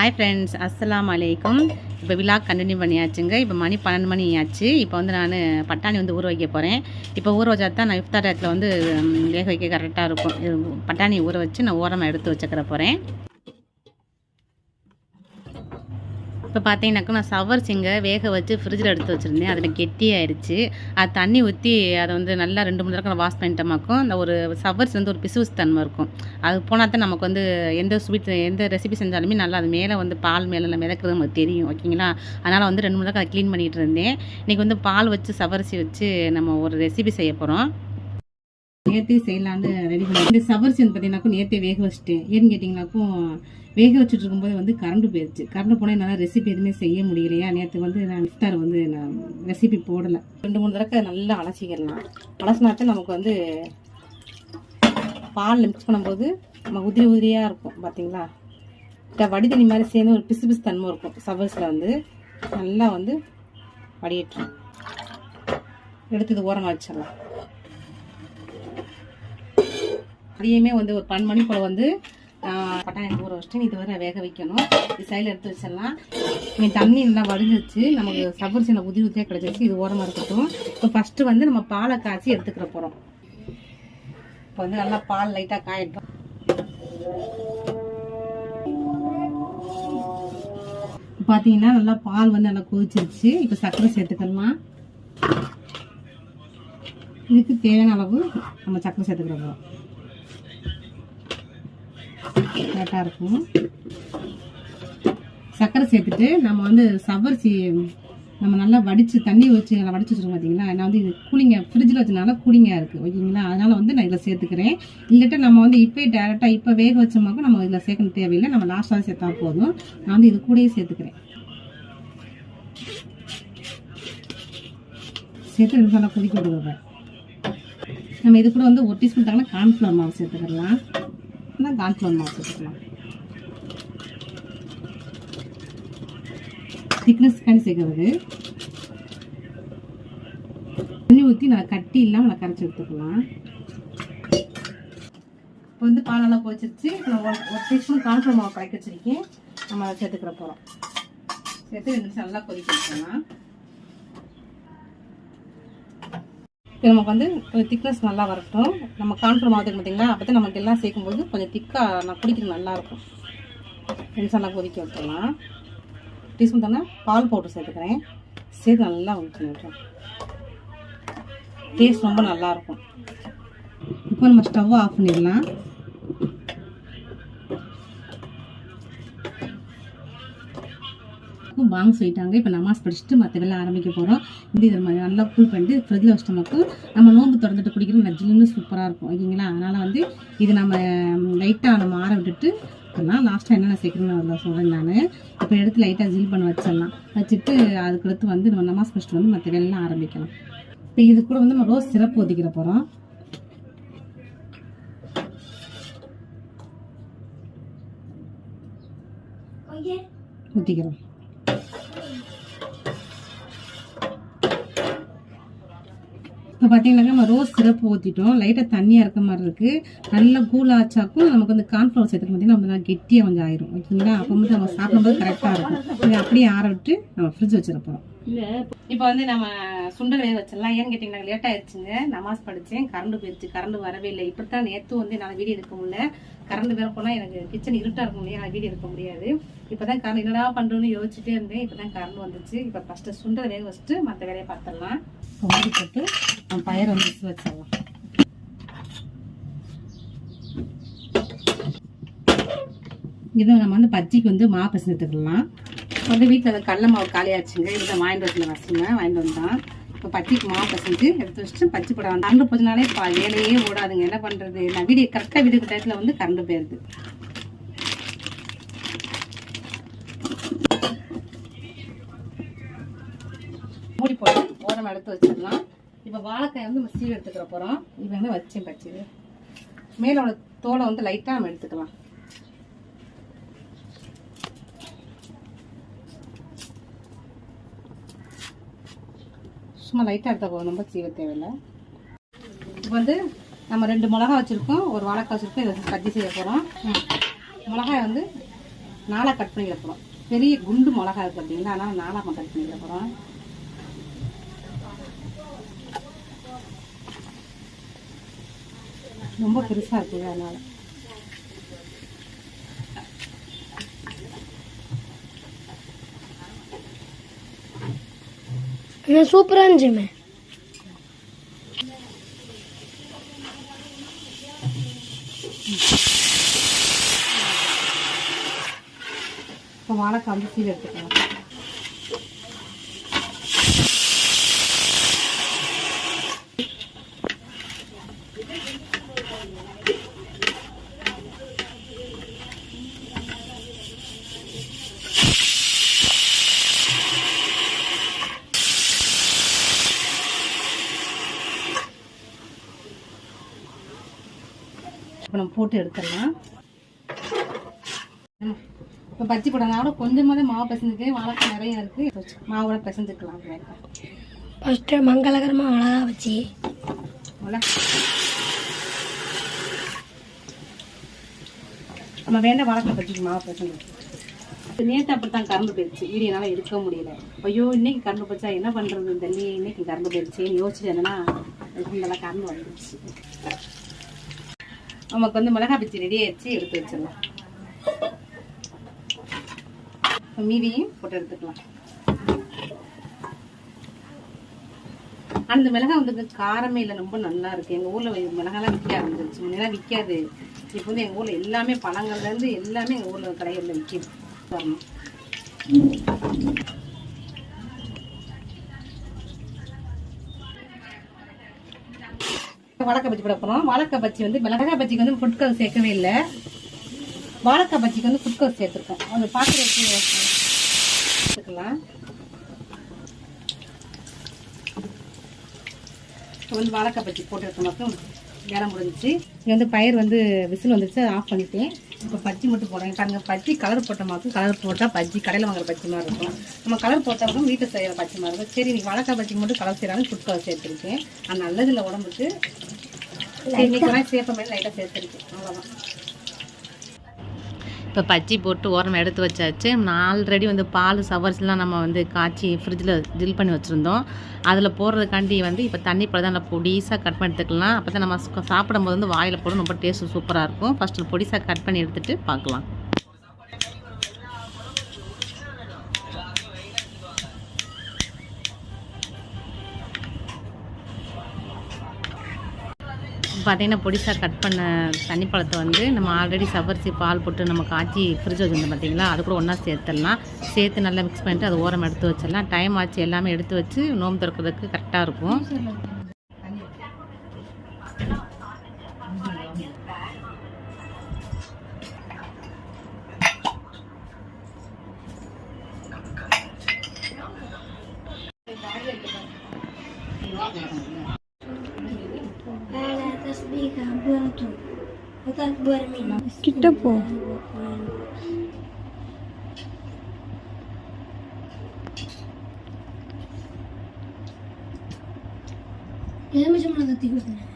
Hi friends அஸ்லாம் அலைக்கும் இப்போ விழா கண்டினியூ பண்ணியாச்சுங்க. இப்போ மணி பன்னெண்டு மணி ஆச்சு. இப்போ வந்து நான் பட்டாணி வந்து ஊற வைக்க போகிறேன் இப்போ ஊற வச்சா தான் நான் இஃப்தார் இடத்துல வந்து வேக வைக்க கரெக்டாக இருக்கும். பட்டாணி ஊற வச்சு நான் ஓரமாக எடுத்து வச்சுக்கிற போகிறேன் இப்போ பார்த்தீங்கன்னாக்கா நான் சவர் சிங்கை வேக வச்சு ஃப்ரிட்ஜில் எடுத்து வச்சுருந்தேன். அதில் கெட்டியாயிருச்சு அது தண்ணி ஊற்றி அதை வந்து நல்லா ரெண்டு மூணு தடவை வாஷ் பண்ணிட்டோமாக்கும் அந்த ஒரு சவர்ஸ் வந்து ஒரு பிசுபிசு தன்மை இருக்கும். அது போனால் தான் நமக்கு வந்து எந்த ஸ்வீட் எந்த ரெசிபி செஞ்சாலுமே நல்லா அது மேலே வந்து பால் மேலே மிதக்கிறது நமக்கு தெரியும். ஓகேங்களா அதனால் வந்து ரெண்டு மூணு தடவை அதை க்ளீன் பண்ணிகிட்டு இருந்தேன். இன்றைக்கி வந்து பால் வச்சு சவரிசி வச்சு நம்ம ஒரு ரெசிபி செய்ய போகிறோம் நேற்றே செய்யலான்னு ரெடி பண்ணி இந்த சவரிசி வந்து பார்த்தீங்கன்னாக்கும் நேற்றே வேக வச்சுட்டேன். ஏன்னு கேட்டிங்கனாக்கும் வேக வச்சுட்டு இருக்கும்போது வந்து கரண்ட் போயிடுச்சு கரண்ட் போனால் என்னால் ரெசிபி எதுவுமே செய்ய முடியலையா? நேற்று வந்து நான் இஃப்தார் வந்து நான் ரெசிபி போடலை. ரெண்டு மூணு தடவை நல்லா அலசிக்கலாம் அலசினாக்க நமக்கு வந்து பால் மிக்ஸ் பண்ணும்போது நம்ம உதிரி உதிரியாக இருக்கும் பார்த்தீங்களா இந்த வடிதண்ணி மாதிரி சேர்ந்து ஒரு பிசு பிசு தன்மை இருக்கும் சவர்ஸில் வந்து. நல்லா வந்து வடியட்டும் எடுத்து ஓரமாக வச்சிடலாம். அதையுமே வந்து ஒரு பன்னெண்டு மணி போல் வந்து பட்டாயம் பட்டாணி ஊற வச்சுட்டு இது வரை வேக வைக்கணும். இது சைடில் எடுத்து வச்சிடலாம். இங்கே தண்ணி நல்லா வடிஞ்சிச்சு நமக்கு சபர் சின்ன உதிரி உதிரியாக கிடச்சிச்சு இது ஓரமாக இருக்கட்டும். இப்போ ஃபஸ்ட்டு வந்து நம்ம பாலை காய்ச்சி எடுத்துக்கிற போகிறோம் இப்போ வந்து நல்லா பால் லைட்டாக காயிட்டோம். பார்த்தீங்கன்னா நல்லா பால் வந்து நல்லா கொதிச்சிருச்சு. இப்போ சர்க்கரை சேர்த்துக்கலாம் இதுக்கு தேவையான அளவு நம்ம சர்க்கரை சேர்த்துக்கிறோம் கரெக்டாக இருக்கும். சர்க்கரை சேர்த்துட்டு நம்ம வந்து சவரிசி நம்ம நல்லா வடித்து தண்ணி வச்சு நல்லா வடிச்சு வச்சுருக்கோம் பார்த்தீங்களா நான் வந்து இது கூலிங்க ஃப்ரிட்ஜில் வச்சனால கூலிங்காக இருக்குது ஓகேங்களா? அதனால் வந்து நான் இதில் சேர்த்துக்கிறேன். இல்லட்டா நம்ம வந்து இப்போ டேரெக்டாக இப்போ வேக வச்சோமாக்கும் நம்ம இதில் சேர்க்கணும் தேவையில்லை. நம்ம லாஸ்ட்டாக சேர்த்தா போதும். நான் வந்து இது கூடயே சேர்த்துக்கிறேன். சேர்த்து இது நல்லா கொதிக்க விடுவேன் நம்ம இது கூட வந்து ஒரு டீஸ்பூன் தாங்கன்னா கார்ன்ஃப்ளவர் மாவு சேர்த்துக்கலாம். இல்லை கார்ன்ஃப்ளவர் மாவு திக்னஸ் திக்னஸ்க்காண்டி சேர்க்கறது தண்ணி ஊற்றி நல்லா கட்டி இல்லாமல் நல்லா கரைச்சி எடுத்துக்கலாம். இப்போ வந்து பால் நல்லா கொதிச்சிருச்சு. இப்போ நான் ஒரு டீஸ்பூன் கார்ன்ஃப்ளவர் மாவு கலக்கி வச்சிருக்கேன். நம்ம அதை சேர்த்துக்கிற போகிறோம் சேர்த்து ரெண்டு நிமிஷம் நல்லா கொதிக்க வச்சுக்கலாம் இப்போ நமக்கு வந்து கொஞ்சம் திக்னஸ் நல்லா வரட்டும். நம்ம கான்ஃபிளம் மாவு பார்த்தீங்களா அப்போ தான் நமக்கு எல்லாம் சேர்க்கும்போது கொஞ்சம் திக்காக நான் குடிக்கிறது நல்லாயிருக்கும் ரெண்டு நல்லா கொதிக்க விட்டுடலாம். டீஸ்பூன் தானே பால் பவுடர் சேர்த்துக்கிறேன். சேர்த்து நல்லா ஊற்றி விட்டுறேன். டேஸ்ட் ரொம்ப நல்லாயிருக்கும் இப்போ நம்ம ஸ்டவ் ஆஃப் பண்ணிடலாம். வாங்க சொல்லிட்டாங்க. இப்போ நமாஸ் படிச்சுட்டு மற்ற வேலை ஆரம்பிக்க போகிறோம் இந்த இதை மாதிரி நல்லா கூல் பண்ணிட்டு ஃப்ரிட்ஜில் வச்சிட்டோம்னாக்கும் நம்ம நோன்பு திறந்துட்டு குடிக்கிறது நஜிலுன்னு சூப்பராக இருக்கும். ஓகேங்களா? அதனால் வந்து இது நம்ம லைட்டாக நம்ம ஆற விட்டுட்டு இதெல்லாம் லாஸ்ட்டாக என்னென்ன சேர்க்கணும்னு அதில் சொல்கிறேன் நான். இப்போ எடுத்து லைட்டாக ஜில் பண்ண வச்சிடலாம். வச்சுட்டு அதுக்கடுத்து வந்து நம்ம நமாஸ் படிச்சுட்டு வந்து மற்ற வேலையெல்லாம் ஆரம்பிக்கலாம். இப்போ இது கூட வந்து நம்ம ரோஸ் சிறப்பு ஒதுக்கிற போகிறோம் ஊற்றிக்கிறோம் இப்போ பார்த்தீங்கன்னாக்கா நம்ம ரோஸ் சிறப்பு ஊற்றிட்டோம் லைட்டாக தண்ணியாக இருக்க மாதிரி இருக்குது நல்லா கூல் ஆச்சாக்கும் நமக்கு வந்து கார்ன்ஃப்ளவர் சேர்த்துக்கு பார்த்தீங்கன்னா நம்ம கெட்டியாக கொஞ்சம் ஆயிரும். ஓகேங்களா? அப்போ வந்து நம்ம சாப்பிடும்போது கரெக்டாக இருக்கும். இதை அப்படியே ஆற விட்டு நம்ம ஃப்ரிட்ஜ் வச்சிருப்போம் போகிறோம் இப்போ வந்து நம்ம சுண்டல் வேக வச்சிடலாம். ஏன்னு கேட்டிங்கன்னா லேட் ஆயிடுச்சுங்க. நமாஸ் படித்தேன் கரண்ட் போயிடுச்சு. கரண்ட் வரவே இல்லை. இப்படி தான் நேற்று வந்து என்னால் வீடியோ எடுக்க முடியல. கரண்ட் வேற போனால் எனக்கு கிச்சன் இருட்டாக இருக்கும் இல்லையா? வீடியோ எடுக்க முடியாது. இப்போ தான் கரண்ட் என்னடா பண்ணுறோன்னு யோசிச்சுட்டே இருந்தேன். இப்போ தான் கரண்ட் வந்துச்சு. இப்போ ஃபஸ்ட்டு சுண்டல் வேக வச்சுட்டு மற்ற வேலையை பார்த்துடலாம். இப்போ போட்டு நம்ம பயிர் வந்து வச்சிடலாம். இதை நம்ம வந்து பச்சைக்கு வந்து மாவு எடுத்துக்கலாம். வந்து வீட்டில் அந்த கடல மாவு காலியாச்சுங்க. இதை வாங்கிட்டு வரல வசங்க வாங்கிட்டு வந்தான். இப்போ பஜ்ஜிக்கு மாவு பசஞ்சு எடுத்து வச்சுட்டு பஜ்ஜி போட வந்து கரண்ட் போச்சுனாலே இப்போ வேலையே ஓடாதுங்க. என்ன பண்ணுறது நான் வீடியோ கரெக்டாக வீடியோ டயத்தில் வந்து கரண்ட் போயிடுது மூடி போட்டு ஓரம் எடுத்து வச்சிடலாம். இப்போ வாழைக்காய் வந்து நம்ம எடுத்துக்கிற போகிறோம் இப்போ வந்து வச்சேன் பச்சி மேலோட தோலை வந்து லைட்டாக நம்ம எடுத்துக்கலாம். சும்மா லைட்டாக எடுத்தால் போதும். ரொம்ப சீவ தேவையில்லை. இப்போ வந்து நம்ம ரெண்டு மிளகா வச்சுருக்கோம். ஒரு வாழைக்காய் வச்சுருக்கோம். இதை கட்டி செய்ய போகிறோம் மிளகாய் வந்து நாளாக கட் பண்ணிட போகிறோம் பெரிய குண்டு மிளகா இருக்குது பார்த்தீங்களா? அதனால் நாலாக கட் பண்ணிட போகிறோம் ரொம்ப பெருசாக இருக்குது அதனால். இன்னும் சூப்பராக இருந்துச்சுமே. இப்போ வாழைக்காய் வந்து சீல் எடுத்துக்கலாம். போட்டு எடுத்துடலாம். இப்போ பஜ்ஜி போடலாம். கொஞ்சமாக மாவு பிசைஞ்சுக்கு வாழைக்காய் நிறைய இருக்குது மாவோட பிசைஞ்சுக்கலாம் ஃபஸ்ட்டு மங்களகரமாக அழகாக வச்சு. நம்ம வேண்டாம் வாழைக்காய் பஜ்ஜிக்கு மாவு பிசைஞ்சு நேற்று அப்படித்தான் கரண்டு போயிடுச்சு வீடியோனால எடுக்க முடியல. ஐயோ இன்னைக்கு கரண்டு போச்சா? என்ன பண்ணுறது இந்த லீ இன்னைக்கு கரண்டு போயிடுச்சுன்னு யோசிச்சு என்னன்னா இதெல்லாம் கரண்டு வந்துடுச்சு நமக்கு வந்து மிளகாய் பச்சி ரெடி ஆயிடுச்சு எடுத்து வச்சிடலாம். மீதியும் போட்டு எடுத்துக்கலாம். அந்த மிளகாய் வந்து காரமே இல்லை ரொம்ப நல்லா இருக்கு. எங்க ஊர்ல மிளகாலாம் விற்க ஆரம்பிச்சிருச்சு. முன்னெல்லாம் விற்காது. இப்போ வந்து எங்க ஊர்ல எல்லாமே பழங்கள்ல இருந்து எல்லாமே எங்க ஊர்ல கடைகளில் விற்கிது. வரணும் வாழைக்காய் பச்சி போட போகிறோம் வாழைக்காய் பச்சி வந்து மிளகாய் பச்சிக்கு வந்து ஃபுட் கலர் சேர்க்கவே இல்லை. வாழைக்காய் பச்சிக்கு வந்து ஃபுட் கலர் சேர்த்துருக்கோம். அது பார்க்குறதுக்கு சேர்த்துக்கலாம். இப்போ வந்து வாழைக்காய் பச்சி போட்டு மட்டும் வேலை முடிஞ்சிச்சு. இங்கே வந்து பயிர் வந்து விசில் வந்துச்சு ஆஃப் பண்ணிட்டேன். இப்போ பஜ்ஜி மட்டும் போடுறேன். பாருங்கள் பஜ்ஜி கலர் போட்ட மாதிரி கலர் போட்டால் பஜ்ஜி கடையில் வாங்குற பஜ்ஜி மாதிரி இருக்கும். நம்ம கலர் போட்டாலும் வீட்டில் செய்கிற பஜ்ஜி மாதிரி இருக்கும். சரி நீ வாழைக்காய் பஜ்ஜிக்கு மட்டும் கலர் செய்கிறாங்க ஃபுட் கலர் சேர்த்துருக்கேன். அது நல்லது இல்லை உடம்புக்கு. இப்போ பஜ்ஜி போட்டு ஓரம் எடுத்து வச்சாச்சு. நான் ஆல்ரெடி வந்து பால் சவர்ஸ்லாம் நம்ம வந்து காய்ச்சி ஃப்ரிட்ஜில் ஜில் பண்ணி வச்சுருந்தோம். அதில் போடுறதுக்காண்டி வந்து இப்போ தண்ணி பழம் நல்லா பொடிசாக கட் பண்ணி எடுத்துக்கலாம். அப்போ தான் நம்ம சாப்பிடும்போது வந்து வாயில் போட ரொம்ப டேஸ்ட்டு சூப்பராக இருக்கும். ஃபஸ்ட்டு பொடிசாக கட் பண்ணி எடுத்துகிட்டு பார்க்கலாம். பார்த்திங்கன்னா பொடிசாக கட் பண்ண தண்ணி பழத்தை வந்து நம்ம ஆல்ரெடி சவரிசி பால் போட்டு நம்ம காய்ச்சி ஃப்ரிட்ஜ் வச்சுருந்தோம் பார்த்திங்களா அது கூட ஒன்றா சேர்த்துடலாம். சேர்த்து நல்லா மிக்ஸ் பண்ணிட்டு அது ஓரம் எடுத்து வச்சிடலாம். டைம் ஆச்சு எல்லாமே எடுத்து வச்சு நோம்பு திறக்கிறதுக்கு கரெக்டாக இருக்கும். கிட்ட போ எலுமிச்சம்பழம் கத்தி கொடுத்துருந்தாங்க